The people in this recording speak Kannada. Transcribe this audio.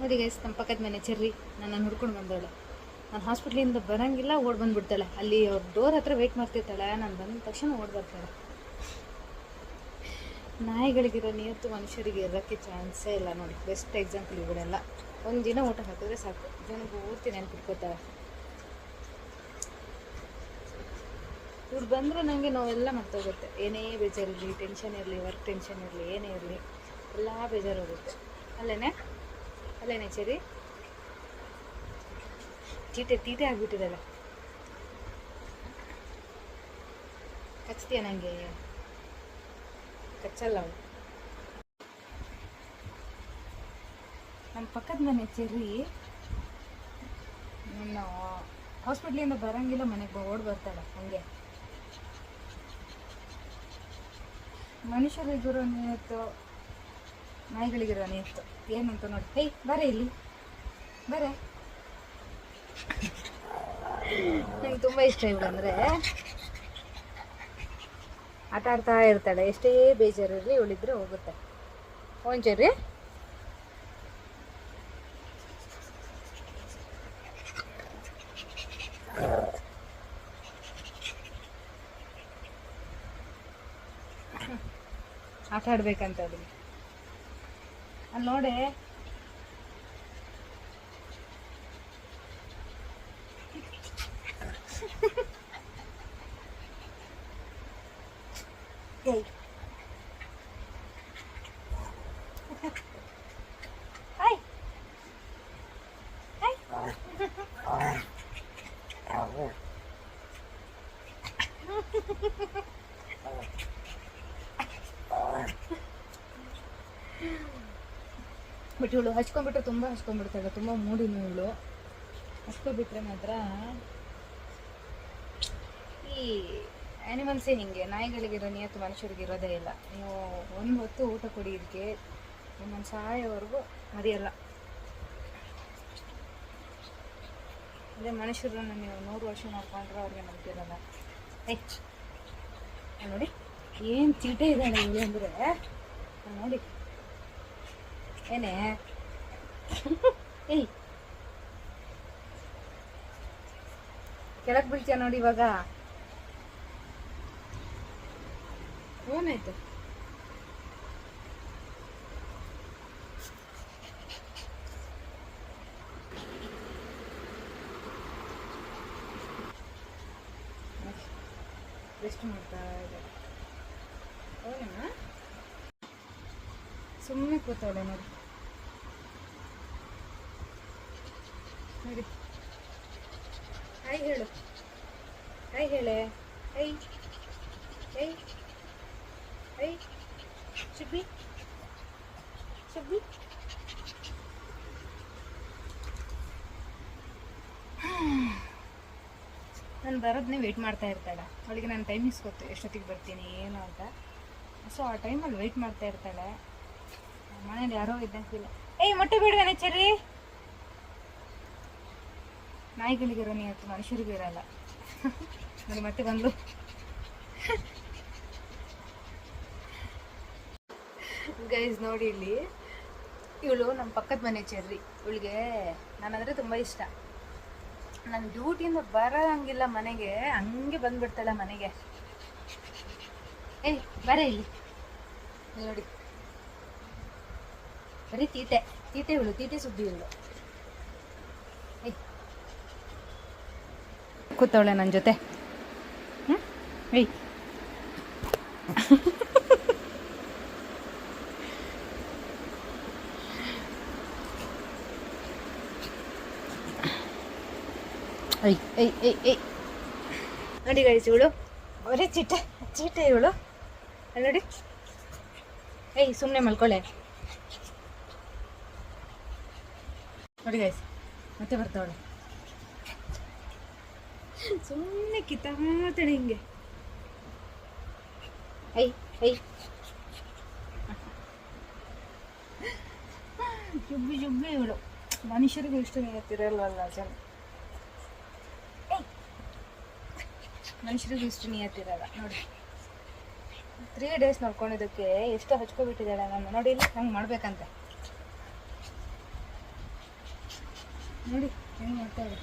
ನೋಡಿ ಗೈಸ್ ನಮ್ಮ ಪಕ್ಕದ ಮನೆ ಚೆರ್ರಿ ನನ್ನನ್ನು ಹುಡ್ಕೊಂಡು ಬಂದವಳೆ. ನಾನು ಹಾಸ್ಪಿಟ್ಲಿಂದ ಬರೋಂಗಿಲ್ಲ, ಓಡ್ ಬಂದ್ಬಿಡ್ತಾಳೆ. ಅಲ್ಲಿ ಅವ್ರ ಡೋರ್ ಹತ್ರ ವೆಯ್ಟ್ ಮಾಡ್ತಿರ್ತಾಳೆ, ನಾನು ಬಂದ ತಕ್ಷಣ ಓಡ್ ಬರ್ತಾಳೆ. ನಾಯಿಗಳಿಗಿರೋ ನಿಯತ್ತು ಮನುಷ್ಯರಿಗೆ ಇರೋಕ್ಕೆ ಚಾನ್ಸೇ ಇಲ್ಲ ನೋಡಿ ಬೆಸ್ಟ್ ಎಕ್ಸಾಂಪಲ್ ಇವುಗಳೆಲ್ಲ ಒಂದು ದಿನ ಊಟ ಹಾಕಿದ್ರೆ ಸಾಕು. ಜನ ಪೂರ್ತಿ ನೆನ್ಪಿಟ್ಕೋತಾಳೆ ಇವ್ರು ಬಂದರೆ ನನಗೆ ನೋವೆಲ್ಲ ಮರ್ತೋಗುತ್ತೆ. ಏನೇ ಬೇಜಾರಿರಲಿ ಟೆನ್ಷನ್ ಇರಲಿ ವರ್ಕ್ ಟೆನ್ಷನ್ ಇರಲಿ, ಏನೇ ಇರಲಿ, ಎಲ್ಲ ಬೇಜಾರು ಹೋಗುತ್ತೆ. ಅಲ್ಲೇನೆ? ಅಲ್ಲೇನೆ ಸರಿ ತೀಟೆ ತೀಟೆ ಆಗ್ಬಿಟ್ಟಿದ್ದಾಳೆ ಕಚ್ತೀಯ ನನಗೆ ಕಚ್ಚಲ್ಲ ಅವಳು. ನಮ್ಮ ಪಕ್ಕದ ಮನೆ ಚೆರ್ರಿ ನನ್ನ ಹಾಸ್ಪಿಟ್ಲಿಂದ ಬರಂಗಿಲ್ಲ, ಮನೆಗೆ ಓಡ್ ಬರ್ತಾಳೆ, ಹಂಗೆ. ಮನುಷ್ಯರಿಗಿರೋ ನಿಯತ್ತು ನಾಯಿಗಳಿಗಿರೋ ನಿಯತ್ತು ಏನಂತ ನೋಡಿ. ಹೇ ಬರ ಇಲ್ಲಿ. ಬರ. ನಂಗೆ ತುಂಬ ಇಷ್ಟ ಇವಳಂದ್ರೆ ಆಟ ಆಡ್ತಾ ಇರ್ತಾಳೆ. ಎಷ್ಟೇ ಬೇಜಾರಿರಲಿ ಇವಳಿದ್ರೆ ಹೋಗುತ್ತೆ. ಒಂಚೂರಿ ಆಟ ಆಡ್ಬೇಕಂತ ಅಲ್ಲಿ ನೋಡೆ ಏಯ್ ಹಾಯ್ ಹಾಯ್ ಬಟ್ ಇವಳು ಹಚ್ಕೊಂಡ್ಬಿಟ್ರೆ ತುಂಬ ಹಚ್ಕೊಂಡ್ಬಿಡ್ತಾಳೆ ತುಂಬ ಮೂಡಿನ ಇವಳು ಹಚ್ಕೊಬಿಟ್ರೆ ಮಾತ್ರ ಈ ಆ್ಯನಿಮಲ್ಸೇ ಹಿಂಗೆ ನಾಯಿಗಳಿಗಿರೋ ನಿಯತ್ತು ಮನುಷ್ಯರಿಗೆ ಇರೋದೇ ಇಲ್ಲ. ನೀವು ಒಂದು ಹೊತ್ತು ಊಟ ಕೊಡಿ, ಇದಕ್ಕೆ ನಿಮ್ಮನ್ನು ಸಾಯೋವರೆಗೂ ಮರೆಯಲ್ಲ. ಅದೇ ಮನುಷ್ಯರನ್ನು ನೀವು ನೂರು ವರ್ಷ ನೋಡ್ಕೊಂಡ್ರೆ ಅವ್ರಿಗೆ ನಂಬಿರಲ್ಲ ಹೆಚ್ಚು ನೋಡಿ, ಏನು ಚೀಟೆ ಇದ್ದಾಳೆ ಇವಳು ಅಂದರೆ, ನೋಡಿ. ಏನೇ? ಏಯ್. ಕೆಳಗೆ ಬೀಳ್ತೀಯ ನೋಡಿ ಇವಾಗ. ಏನಾಯ್ತು ರೆಸ್ಟ್ ಮಾಡ್ತಾ ಇದ್ದಾರೆ ಸುಮ್ಮನೆ ಕೂತವಳೆ ನೋಡಿ. ನೋಡಿ. ಹಾಯ್ ಹೇಳು. ಹಾಯ್ ಹೇಳೆ. Hi hi hi Subbi Subbi ನಾನು ಬರೋದನ್ನೇ ವೆಯ್ಟ್ ಮಾಡ್ತಾ ಇರ್ತಾಳೆ. ಅವಳಿಗೆ ನಾನು ಟೈಮಿಂಗ್ಸ್ ಗೊತ್ತು ಎಷ್ಟೊತ್ತಿಗೆ ಬರ್ತೀನಿ, ಏನು ಅಂತ. ಸೊ ಆ ಟೈಮಲ್ಲಿ ವೆಯ್ಟ್ ಮಾಡ್ತಾ ಇರ್ತಾಳೆ. ಮನೇಲಿ ಯಾರೋ ಇದ್ದಂತಿಲ್ಲ ಏಯ್, ಮೊಟ್ಟೆ ಬಿಡುವೆ ಚೆರ್ರಿ. ನಾಯಿಗಳಿಗಿರೋ ನೀವತ್ತು ಮನುಷ್ಯರಿಗೂ ಇರಲ್ಲ. ನೋಡಿ, ಮತ್ತೆ ಬಂದು ಗೈಸ್ ನೋಡಿ ಇಲ್ಲಿ, ಇವಳು ನಮ್ಮ ಪಕ್ಕದ ಮನೆ ಚೆರ್ರಿ. ಇವಳಿಗೆ ನಾನಂದರೆ ತುಂಬ ಇಷ್ಟ. ನಾನು ಡ್ಯೂಟಿಯಿಂದ ಬರೋಂಗಿಲ್ಲ ಮನೆಗೆ, ಹಂಗೆ ಬಂದ್ಬಿಡ್ತಾಳೆ ಮನೆಗೆ. ಏಯ್, ಬರ ಇಲ್ಲಿ ನೋಡಿ. ಬರೀ ತೀಟೆ. ತೀಟೆ ಇವಳು, ತೀಟೆ ಸುದ್ದಿ ಇವಳು. ಕೂತವಳೆ ನನ್ನ ಜೊತೆ. ಹ್ಞೂ ಏಯ್. ಐ ಐ ಐ ನೋಡಿ ಗೈಸ್ ಇವಳು. ಬರೀ ಚೀಟೆ ಚೀಟೆ ಇವಳು. ನೋಡಿ. ಏಯ್ ಸುಮ್ಮನೆ ಮಲ್ಕೊಳ್ಳೆ. ನೋಡಿ ಗೈಸ್ ಮತ್ತೆ ಬರ್ತಾವಳೆ. ಸುಮ್ಮನೆ ಕಿತ್ತಾಡ್ತಾಳೆ ಹಿಂಗೆ. I I. ಜುಬ್ಬಿ ಜುಬ್ಬಿ ಇವಳು. ಮನುಷ್ಯರಿಗೂ ಇಷ್ಟ ನಿಯತ್ತಿರಲ್ವಲ್ಲ ಜನ. ಮನುಷ್ಯರಿಗೂ ಇಷ್ಟು ನಿಯತ್ತಿರಲ್ಲ ನೋಡಿ. ತ್ರೀ ಡೇಸ್ ನೋಡ್ಕೊಂಡಿದ್ದಕ್ಕೆ ಎಷ್ಟು ಹಚ್ಕೊಬಿಟ್ಟಿದ್ದಾಳೆ ನಾನು ನೋಡಿ ಇಲ್ಲಿ ಹಂಗೆ ಮಾಡ್ಬೇಕಂತೆ. ನೋಡಿ ಹೆಂಗೆ ಮಾಡ್ತಾಳೆ